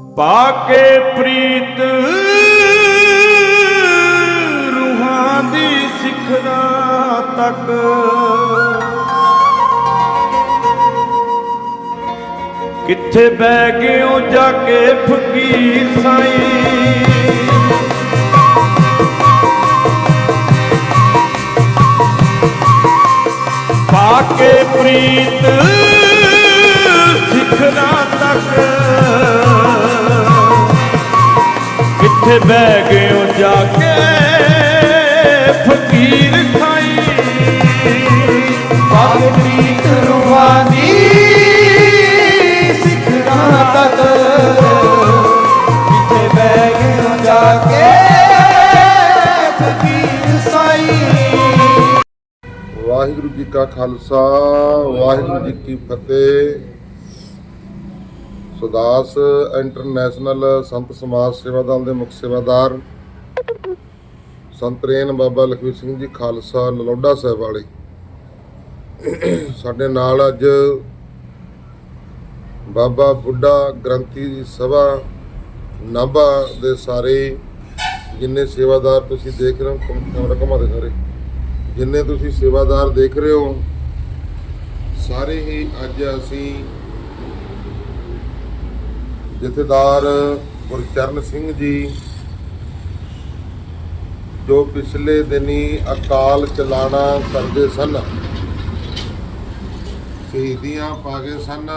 ਪਾਕੇ ਪ੍ਰੀਤ ਰੂਹਾਂ ਦੀ ਸਿੱਖਦਾ ਤੱਕ। ਕਿੱਥੇ ਬਹਿ ਗਿਓ ਜਾ ਕੇ ਫਕੀਰ ਸਾਈਂ? ਪਾਕੇ ਪ੍ਰੀਤ ਕਿੱਥੇ ਬਹਿ ਗਿਓ ਜਾ ਕੇ। ਫਕੀਰ ਸਾਈਂ। ਪ੍ਰੀਤ ਰੂਹਾਨੀ ਸਿਖਰਾਂ ਤੱਕ। ਜਿੱਥੇ ਬਹਿ ਗਏ ਜਾ ਕੇ। ਫਕੀਰ ਸਾਈਂ। ਵਾਹਿਗੁਰੂ ਜੀ ਕਾ ਖਾਲਸਾ ਵਾਹਿਗੁਰੂ ਜੀ ਕੀ ਫਤਿਹ। ਗੁਰਦਾਸ ਇੰਟਰਨੈਸ਼ਨਲ ਸੰਤ ਸਮਾਜ ਸੇਵਾ ਦਲ ਦੇ ਮੁੱਖ ਸੇਵਾਦਾਰ ਸੰਤਰੇਨ ਬਾਬਾ ਲਖਵੀਰ ਸਿੰਘ ਜੀ ਖਾਲਸਾ ਨਲੋਡਾ ਸਾਹਿਬ ਵਾਲੇ। ਸਾਡੇ ਨਾਲ ਅੱਜ ਬਾਬਾ ਬੁੱਢਾ ਗ੍ਰੰਥੀ ਦੀ ਸਭਾ ਨਾਭਾ ਦੇ ਸਾਰੇ ਜਿੰਨੇ ਸੇਵਾਦਾਰ ਤੁਸੀਂ ਦੇਖ ਰਹੇ ਹੋ ਕੈਮਰਾ ਘੁਮਾ ਦੇ ਸਾਰੇ, ਜਿੰਨੇ ਤੁਸੀਂ ਸੇਵਾਦਾਰ ਦੇਖ ਰਹੇ ਹੋ, ਸਾਰੇ ਹੀ ਅੱਜ ਅਸੀਂ ਜਥੇਦਾਰ ਗੁਰਚਰਨ ਸਿੰਘ ਜੀ, ਜੋ ਪਿਛਲੇ ਦਿਨੀ ਅਕਾਲ ਚਲਾਣਾ ਕਰਦੇ ਸਨ, ਸ਼ਹੀਦੀਆਂ ਪਾ ਗਏ ਸਨ,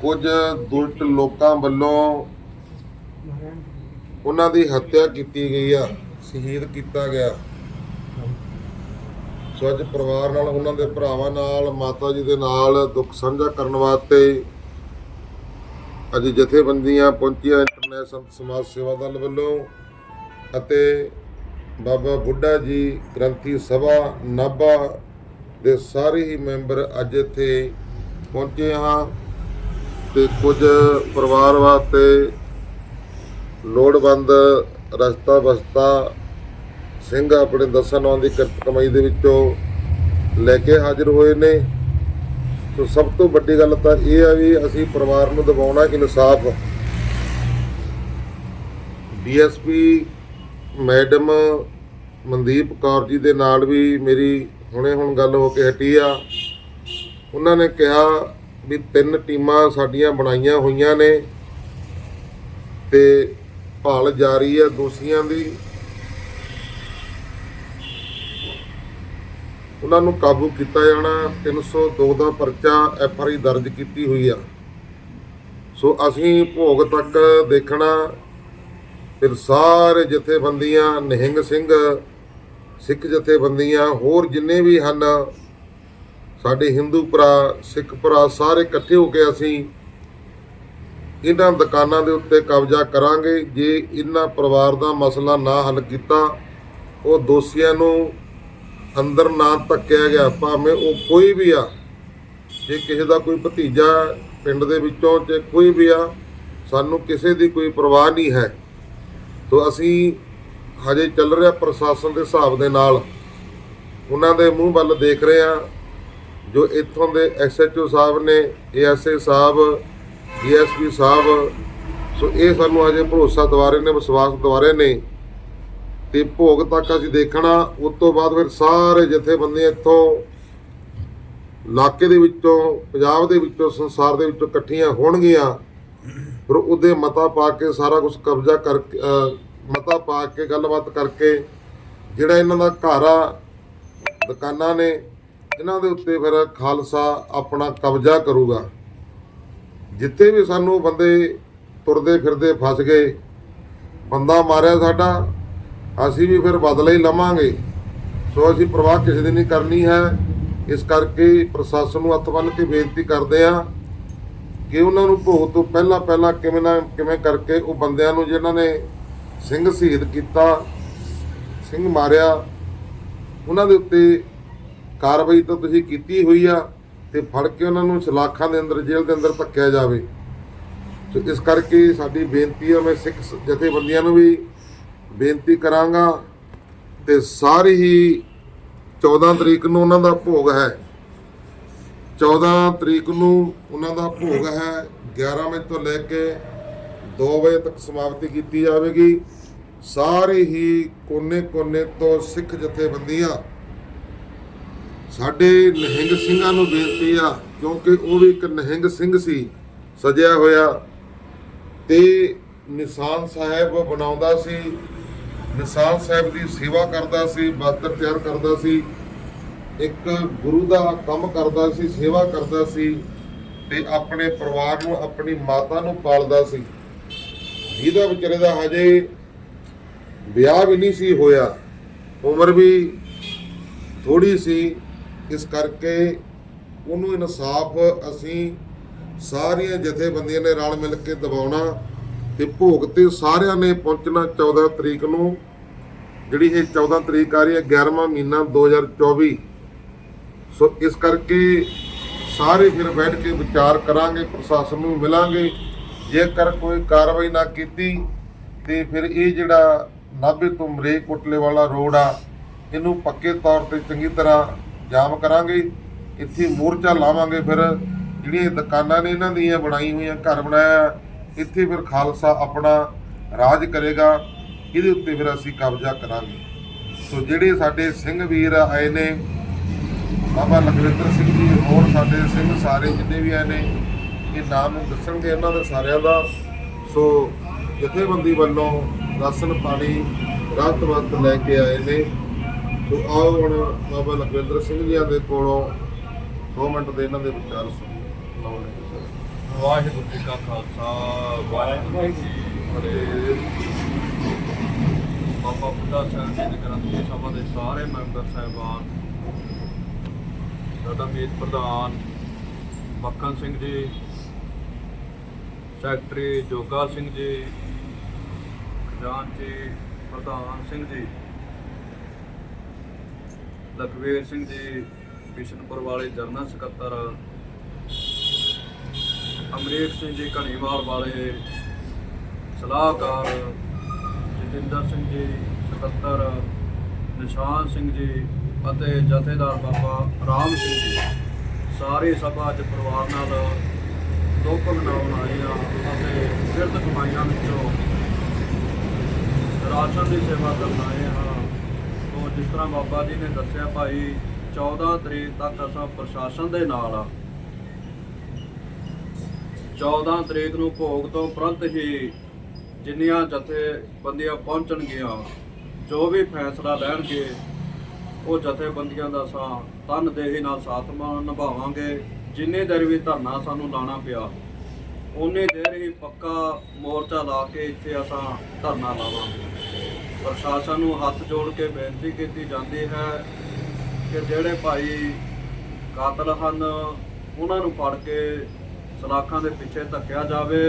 ਕੁਝ ਦੁਲਟ ਲੋਕਾਂ ਵੱਲੋਂ ਉਹਨਾਂ ਦੀ ਹੱਤਿਆ ਕੀਤੀ ਗਈ ਆ, ਸ਼ਹੀਦ ਕੀਤਾ ਗਿਆ। ਸੋ ਅੱਜ ਪਰਿਵਾਰ ਨਾਲ ਉਹਨਾਂ ਦੇ ਭਰਾਵਾਂ ਨਾਲ, ਮਾਤਾ ਜੀ ਦੇ ਨਾਲ ਦੁੱਖ ਸਾਂਝਾ ਕਰਨ ਵਾਸਤੇ ਅੱਜ ਜਥੇਬੰਦੀਆਂ ਪਹੁੰਚੀਆਂ ਇੰਟਰਨੈਸ਼ਨਲ ਸਮਾਜ ਸੇਵਾ ਦਲ ਵੱਲੋਂ ਅਤੇ ਬਾਬਾ ਬੁੱਢਾ ਜੀ ਗ੍ਰੰਥੀ ਸਭਾ ਨਾਭਾ ਦੇ ਸਾਰੇ ਹੀ ਮੈਂਬਰ ਅੱਜ ਇੱਥੇ ਪਹੁੰਚੇ ਹਾਂ ਤੇ ਕੁਝ ਪਰਿਵਾਰ ਵਾਸਤੇ ਲੋੜਵੰਦ ਰਸਤਾ ਬਸਤਾ ਸਿੰਘ ਆਪਣੇ ਦਸਾਂ ਨੌਂ ਦੀ ਕਿਰਤ ਕਮਾਈ ਦੇ ਵਿੱਚੋਂ ਲੈ ਕੇ ਹਾਜ਼ਰ ਹੋਏ ਨੇ। ਸੋ ਸਭ ਤੋਂ ਵੱਡੀ ਗੱਲ ਤਾਂ ਇਹ ਆ ਵੀ ਅਸੀਂ ਪਰਿਵਾਰ ਨੂੰ ਦਿਵਾਉਣਾ ਇਨਸਾਫ। ਡੀਐਸਪੀ ਮੈਡਮ ਮਨਦੀਪ ਕੌਰ ਜੀ ਦੇ ਨਾਲ ਵੀ ਮੇਰੀ ਹੁਣੇ ਹੁਣ ਗੱਲ ਹੋ ਕੇ ਹਟੀ ਆ। ਉਹਨਾਂ ਨੇ ਕਿਹਾ ਵੀ ਤਿੰਨ ਟੀਮਾਂ ਸਾਡੀਆਂ ਬਣਾਈਆਂ ਹੋਈਆਂ ਨੇ ਤੇ ਭਾਲ ਜਾਰੀ ਆ ਦੋਸ਼ੀਆਂ ਦੀ। ਉਹਨਾਂ ਨੂੰ ਕਾਬੂ ਕੀਤਾ ਜਾਣਾ 302 ਦਾ ਪਰਚਾ ਐਫ ਆਰ ਆਈ ਦਰਜ ਕੀਤੀ ਹੋਈ ਆ। ਸੋ ਅਸੀਂ ਭੋਗ ਤੱਕ ਦੇਖਣਾ, ਫਿਰ ਸਾਰੇ ਜਥੇਬੰਦੀਆਂ, ਨਿਹੰਗ ਸਿੰਘ, ਸਿੱਖ ਜਥੇਬੰਦੀਆਂ, ਹੋਰ ਜਿੰਨੇ ਵੀ ਹਨ, ਸਾਡੇ ਹਿੰਦੂ ਭਰਾ, ਸਿੱਖ ਭਰਾ, ਸਾਰੇ ਇਕੱਠੇ ਹੋ ਕੇ ਅਸੀਂ ਇਹਨਾਂ ਦੁਕਾਨਾਂ ਦੇ ਉੱਤੇ ਕਬਜ਼ਾ ਕਰਾਂਗੇ। ਜੇ ਇਹਨਾਂ ਪਰਿਵਾਰ ਦਾ ਮਸਲਾ ਨਾ ਹੱਲ ਕੀਤਾ, ਉਹ ਦੋਸ਼ੀਆਂ ਨੂੰ ਅੰਦਰ ਨਾ ਧੱਕਿਆ ਗਿਆ, ਭਾਵੇਂ ਉਹ ਕੋਈ ਵੀ ਆ, ਜੇ ਕਿਸੇ ਦਾ ਕੋਈ ਭਤੀਜਾ ਪਿੰਡ ਦੇ ਵਿੱਚੋਂ ਤੇ ਕੋਈ ਵੀ ਆ, ਸਾਨੂੰ ਕਿਸੇ ਦੀ ਕੋਈ ਪਰਵਾਹ ਨਹੀਂ ਹੈ। ਤੋ ਅਸੀਂ ਹਜੇ ਚੱਲ ਰਿਹਾ ਪ੍ਰਸ਼ਾਸਨ ਦੇ ਹਿਸਾਬ ਦੇ ਨਾਲ, ਉਹਨਾਂ ਦੇ ਮੂੰਹ ਵੱਲ ਦੇਖ ਰਹੇ ਆ ਜੋ ਇੱਥੋਂ ਦੇ ਐਸਐਚਓ ਸਾਹਿਬ ਨੇ ਏਐਸਏ ਸਾਹਿਬ ਡੀਐਸਪੀ ਸਾਹਿਬ, ਸੋ ਇਹ ਸਾਨੂੰ ਹਜੇ ਭਰੋਸਾ ਦਿਵਾਰੇ ਨੇ, ਵਿਸ਼ਵਾਸ ਦਿਵਾਰੇ ਨੇ ਤੇ ਭੋਗ ਤੱਕ ਅਸੀਂ ਦੇਖਣਾ, ਉਸ ਤੋਂ ਬਾਅਦ ਫਿਰ ਸਾਰੇ ਜਥੇਬੰਦੀ ਇੱਥੋਂ ਇਲਾਕੇ ਦੇ ਵਿੱਚੋਂ, ਪੰਜਾਬ ਦੇ ਵਿੱਚੋਂ, ਸੰਸਾਰ ਦੇ ਵਿੱਚੋਂ ਇਕੱਠੀਆਂ ਹੋਣਗੀਆਂ। ਫਿਰ ਉਹਦੇ ਮਤਾ ਪਾ ਕੇ ਸਾਰਾ ਕੁਝ ਕਬਜ਼ਾ ਕਰ ਮਤਾ ਪਾ ਕੇ ਗੱਲਬਾਤ ਕਰਕੇ ਜਿਹੜਾ ਇਹਨਾਂ ਦਾ ਘਰ ਆ, ਦੁਕਾਨਾਂ ਨੇ, ਇਹਨਾਂ ਦੇ ਉੱਤੇ ਫਿਰ ਖਾਲਸਾ ਆਪਣਾ ਕਬਜ਼ਾ ਕਰੂਗਾ। ਜਿੱਥੇ ਵੀ ਸਾਨੂੰ ਬੰਦੇ ਤੁਰਦੇ ਫਿਰਦੇ ਫਸ ਗਏ, ਬੰਦਾ ਮਾਰਿਆ ਸਾਡਾ ਅਸੀਂ ਵੀ ਫਿਰ ਬਦਲਾ ਹੀ ਲਵਾਂਗੇ। ਸੋ ਅਸੀਂ ਪ੍ਰਵਾਹ ਕਿਸੇ ਦੀ ਨਹੀਂ ਕਰਨੀ ਹੈ। ਇਸ ਕਰਕੇ ਪ੍ਰਸ਼ਾਸਨ ਨੂੰ ਹੱਥ ਬੰਨ੍ਹ ਕੇ ਬੇਨਤੀ ਕਰਦੇ ਆ ਕਿ ਉਹਨਾਂ ਨੂੰ ਭੋਗ ਤੋਂ ਪਹਿਲਾਂ ਪਹਿਲਾਂ ਕਿਵੇਂ ਨਾ ਕਿਵੇਂ ਕਰਕੇ ਉਹ ਬੰਦਿਆਂ ਨੂੰ ਜਿਨ੍ਹਾਂ ਨੇ ਸਿੰਘ ਸ਼ਹੀਦ ਕੀਤਾ, ਸਿੰਘ ਮਾਰਿਆ, ਉਹਨਾਂ ਦੇ ਉੱਤੇ ਕਾਰਵਾਈ ਤਾਂ ਤੁਸੀਂ ਕੀਤੀ ਹੋਈ ਆ ਤੇ ਫੜ ਕੇ ਉਹਨਾਂ ਨੂੰ ਸਲਾਖਾਂ ਦੇ ਅੰਦਰ, ਜੇਲ੍ਹ ਦੇ ਅੰਦਰ ਧੱਕਿਆ ਜਾਵੇ। ਸੋ ਇਸ ਕਰਕੇ ਸਾਡੀ ਬੇਨਤੀ ਹੈ ਮੈਂ ਸਿੱਖ ਜਥੇਬੰਦੀਆਂ ਨੂੰ ਵੀ ਬੇਨਤੀ ਕਰਾਂਗਾ ਤੇ ਸਾਰੀ ਹੀ 14 ਤਰੀਕ ਨੂੰ ਉਹਨਾਂ ਦਾ ਭੋਗ ਹੈ। 14 ਤਰੀਕ ਨੂੰ ਉਹਨਾਂ ਦਾ ਭੋਗ ਹੈ 11 ਵਜੇ ਤੋਂ ਲੈ ਕੇ 2 ਵਜੇ ਤੱਕ ਸਮਾਪਤੀ ਕੀਤੀ ਜਾਵੇਗੀ। ਸਾਰੇ ਹੀ ਕੋਨੇ-ਕੋਨੇ ਤੋਂ ਸਿੱਖ ਜਥੇਬੰਦੀਆਂ, ਸਾਡੇ ਨਹਿੰਗ ਸਿੰਘਾਂ ਨੂੰ ਬੇਨਤੀ ਆ, ਕਿਉਂਕਿ ਉਹ ਵੀ ਇੱਕ ਨਹਿੰਗ ਸਿੰਘ ਸੀ, ਸਜਿਆ ਹੋਇਆ ਤੇ ਨਿਸ਼ਾਨ ਸਾਹਿਬ ਬਣਾਉਂਦਾ ਸੀ। ਨਿਸ਼ਾਨ ਸਾਹਿਬ ਦੀ ਸੇਵਾ ਕਰਦਾ ਸੀ, ਬਸਤਰ ਤਿਆਰ ਕਰਦਾ ਸੀ, ਇੱਕ ਗੁਰੂ ਦਾ ਕੰਮ ਕਰਦਾ ਸੀ, ਸੇਵਾ ਕਰਦਾ ਸੀ ਤੇ ਆਪਣੇ ਪਰਿਵਾਰ ਨੂੰ, ਆਪਣੀ ਮਾਤਾ ਨੂੰ ਪਾਲਦਾ ਸੀ। ਜਿਹਦਾ ਵਿਚਾਰੇ ਦਾ ਹਜੇ ਵਿਆਹ ਵੀ ਨਹੀਂ ਸੀ ਹੋਇਆ, ਉਮਰ ਵੀ ਥੋੜੀ ਸੀ, ਇਸ ਕਰਕੇ ਉਹਨੂੰ ਇਨਸਾਫ ਅਸੀਂ ਸਾਰੀਆਂ ਜਥੇਬੰਦੀਆਂ ਨੇ ਰਲ ਮਿਲ ਕੇ ਦਬਾਉਣਾ ਤੇ ਭੋਗ ਤੇ ਸਾਰਿਆਂ ਨੇ ਪਹੁੰਚਣਾ 14 ਤਰੀਕ ਨੂੰ। ਜਿਹੜੀ ਇਹ 14 ਤਰੀਕ ਆ ਰਹੀ ਹੈ 11ਵਾਂ ਮਹੀਨਾ 2024 ਸੋ ਇਸ ਕਰਕੇ ਸਾਰੇ ਫਿਰ ਬੈਠ ਕੇ ਵਿਚਾਰ ਕਰਾਂਗੇ, ਪ੍ਰਸ਼ਾਸਨ ਨੂੰ ਮਿਲਾਂਗੇ। ਜੇਕਰ ਕੋਈ ਕਾਰਵਾਈ ਨਾ ਕੀਤੀ, ਤੇ ਫਿਰ ਇਹ ਜਿਹੜਾ ਨਾਭੇ ਤੋਂ ਮਰੇਕ ਕੋਟਲੇ ਵਾਲਾ ਰੋਡ ਆ, ਇਹਨੂੰ ਪੱਕੇ ਤੌਰ ਤੇ ਚੰਗੀ ਤਰ੍ਹਾਂ ਜਾਮ ਕਰਾਂਗੇ। ਇੱਥੇ ਮੋਰਚਾ ਲਾਵਾਂਗੇ ਫਿਰ। ਜਿਹੜੀਆਂ ਦੁਕਾਨਾਂ ਨੇ, ਇਹਨਾਂ ਦੀਆਂ ਬਣਾਈ ਹੋਈਆਂ, ਘਰ ਬਣਾਇਆ। ਇੱਥੇ ਫਿਰ ਖਾਲਸਾ ਆਪਣਾ ਰਾਜ ਕਰੇਗਾ, ਇਹਦੇ ਉੱਤੇ ਫਿਰ ਅਸੀਂ ਕਬਜ਼ਾ ਕਰਾਂਗੇ। ਸੋ ਜਿਹੜੇ ਸਾਡੇ ਸਿੰਘ ਵੀਰ ਆਏ ਨੇ, ਬਾਬਾ ਲਖਵਿੰਦਰ ਸਿੰਘ ਜੀ, ਹੋਰ ਸਾਡੇ ਸਿੰਘ ਸਾਰੇ ਜਿੰਨੇ ਵੀ ਆਏ ਨੇ, ਇਹ ਨਾਮ ਦੱਸਣਗੇ ਇਹਨਾਂ ਦੇ ਸਾਰਿਆਂ ਦਾ। ਸੋ ਜਥੇਬੰਦੀ ਵੱਲੋਂ ਰਾਸ਼ਨ ਪਾਣੀ ਰਾਤ ਵਕਤ ਲੈ ਕੇ ਆਏ ਨੇ। ਸੋ ਆਓ ਹੁਣ ਬਾਬਾ ਲਖਵਿੰਦਰ ਸਿੰਘ ਜੀ ਦੇ ਕੋਲੋਂ 2 ਮਿੰਟ ਦੇ ਇਹਨਾਂ ਦੇ ਵਿਚਾਰ ਸੁਣਾਉਣੇ ਵਾਹਿਗੁਰੂ ਜੀ ਕਾ ਖਾਲਸਾ, ਵਾਹਿਗੁਰੂ ਜੀ ਕੀ ਫਤਿਹ। ਬਾਬਾ ਬੁੱਢਾ ਸਾਹਿਬ ਜੀ ਦੇ ਗ੍ਰੰਥੀ ਸਭਾ ਦੇ ਸਾਰੇ ਮੈਂਬਰ ਸਾਹਿਬਾਨ, ਸਾਡਾ ਮੀਤ ਪ੍ਰਧਾਨ ਮੱਖਣ ਸਿੰਘ ਜੀ, ਸੈਕਟਰੀ ਜੋਗਾ ਸਿੰਘ ਜੀ, ਖਜ਼ਾਨਚੀ ਪ੍ਰਧਾਨ ਸਿੰਘ ਜੀ, ਲਖਵੀਰ ਸਿੰਘ ਜੀ, ਬਿਸ਼ਨਪੁਰ ਵਾਲੇ ਜਰਨਲ ਸਕੱਤਰ ਅਮਰੀਕ ਸਿੰਘ ਜੀ ਘਣੀਵਾਲ ਵਾਲੇ, ਸਲਾਹਕਾਰ ਜਤਿੰਦਰ ਸਿੰਘ ਜੀ, ਸਕੱਤਰ ਨਿਸ਼ਾਨ ਸਿੰਘ ਜੀ ਅਤੇ ਜਥੇਦਾਰ ਬਾਬਾ ਰਾਮ ਸਿੰਘ ਜੀ। ਸਾਰੇ ਸਭਾ ਚ ਪਰਿਵਾਰ ਨਾਲ ਦੁੱਖ ਮਨਾਉਣ ਆਏ ਆ ਅਤੇ ਸਿਰਤ ਕਮਾਈਆਂ ਵਿੱਚੋਂ ਰਾਸ਼ਨ ਦੀ ਸੇਵਾ ਕਰਨ ਆਏ ਹਾਂ। ਤੋਂ ਜਿਸ ਤਰ੍ਹਾਂ ਬਾਬਾ ਜੀ ਨੇ ਦੱਸਿਆ, ਭਾਈ 14 ਤਰੀਕ ਤੱਕ ਅਸਾਂ ਪ੍ਰਸ਼ਾਸਨ ਦੇ ਨਾਲ ਆ 14 ਤਰੀਕ ਨੂੰ ਭੋਗ ਤੋਂ ਪ੍ਰੰਤ ਹੀ ਜਿੰਨੀਆਂ ਜਥੇਬੰਦੀਆਂ ਪਹੁੰਚਣਗੀਆਂ, ਜੋ ਵੀ ਫੈਸਲਾ ਲੈਣਗੇ, ਉਹ ਜਥੇਬੰਦੀਆਂ ਦਾ ਸਾਂ ਤਨਦੇਹੀ ਨਾਲ ਸਾਥ ਨਿਭਾਵਾਂਗੇ। ਜਿੰਨੇ ਦੇਰ ਵੀ ਧਰਨਾ ਸਾਨੂੰ ਲਾਣਾ ਪਿਆ ਉਨੇ ਦੇਰ ਹੀ ਪੱਕਾ ਮੋਰਚਾ ਲਾ ਕੇ ਇੱਥੇ ਅਸਾਂ ਧਰਨਾ ਲਾਵਾਂਗੇ। ਪ੍ਰਸ਼ਾਸਨ ਨੂੰ ਹੱਥ ਜੋੜ ਕੇ ਬੇਨਤੀ ਕੀਤੀ ਜਾਂਦੀ ਹੈ ਕਿ ਜਿਹੜੇ ਭਾਈ ਕਾਤਲ ਹਨ, ਉਹਨਾਂ ਨੂੰ ਫੜ ਕੇ ਸਲਾਖਾਂ ਦੇ ਪਿੱਛੇ ਧੱਕਿਆ ਜਾਵੇ।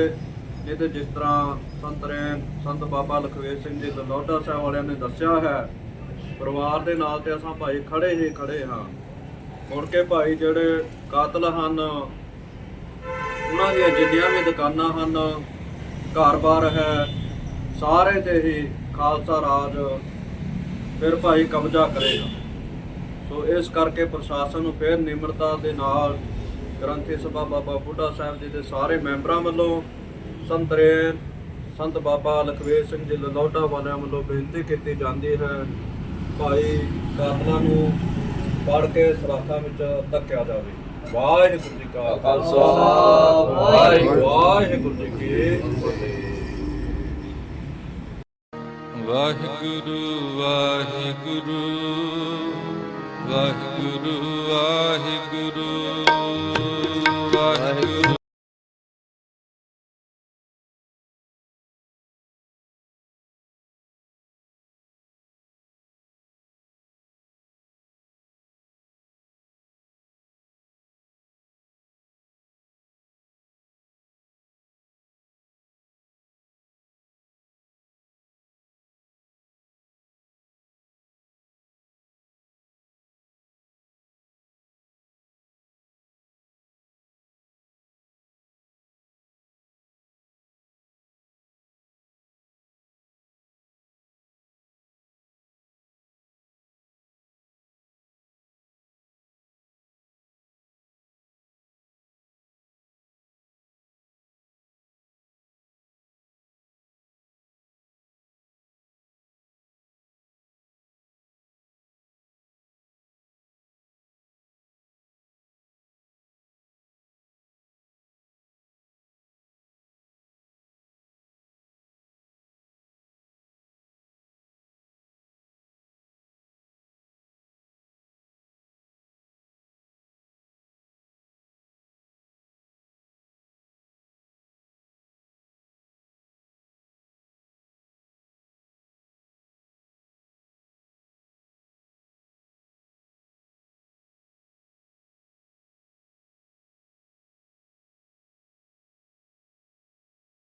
ਨਹੀਂ ਤੇ ਜਿਸ ਤਰ੍ਹਾਂ ਸੰਤ ਰੈਣ ਸੰਤ ਬਾਬਾ ਲਖਵੀਰ ਸਿੰਘ ਜੀ ਲਲੋਟਾ ਸਾਹਿਬ ਵਾਲਿਆਂ ਨੇ ਦੱਸਿਆ ਹੈ, ਪਰਿਵਾਰ ਦੇ ਨਾਲ ਤੇ ਅਸਾਂ ਭਾਈ ਖੜੇ ਹੀ ਖੜੇ ਹਾਂ। ਮੁੜ ਕੇ ਭਾਈ ਜਿਹੜੇ ਕਾਤਲ ਹਨ, ਉਹਨਾਂ ਦੀਆਂ ਜਿੰਨੀਆਂ ਵੀ ਦੁਕਾਨਾਂ ਹਨ, ਘਰ-ਬਾਰ ਹੈ, ਸਾਰੇ ਤੇ ਹੀ ਖਾਲਸਾ ਰਾਜ ਫਿਰ ਭਾਈ ਕਬਜ਼ਾ ਕਰੇਗਾ। ਸੋ ਇਸ ਕਰਕੇ ਪ੍ਰਸ਼ਾਸਨ ਨੂੰ ਫਿਰ ਨਿਮਰਤਾ ਦੇ ਨਾਲ ਗ੍ਰੰਥੀ ਸਭਾ ਬਾਬਾ ਬੁੱਢਾ ਸਾਹਿਬ ਜੀ ਦੇ ਸਾਰੇ ਮੈਂਬਰਾਂ ਵੱਲੋਂ ਸੰਤਰੇ ਸੰਤ ਬਾਬਾ ਲਖਵੀਰ ਸਿੰਘ ਜੀ ਲਲੌਟਾ ਵਾਲਿਆਂ ਵੱਲੋਂ ਬੇਨਤੀ ਕੀਤੀ ਜਾਂਦੀ ਹੈ, ਭਾਈ ਕਾਤਲਾਂ ਨੂੰ ਫੜ ਕੇ ਸਰਾਖਾਂ ਵਿੱਚ ਧੱਕਿਆ ਜਾਵੇ। ਵਾਹਿਗੁਰੂ ਜੀ ਕਾ ਖਾਲਸਾ, ਵਾਹਿਗੁਰੂ ਵਾਹਿਗੁਰੂ ਜੀ ਕੀ ਫਤਿਹ। ਵਾਹਿਗੁਰੂ ਵਾਹਿਗੁਰੂ ਵਾਹਿਗੁਰੂ ਵਾਹਿਗੁਰੂ।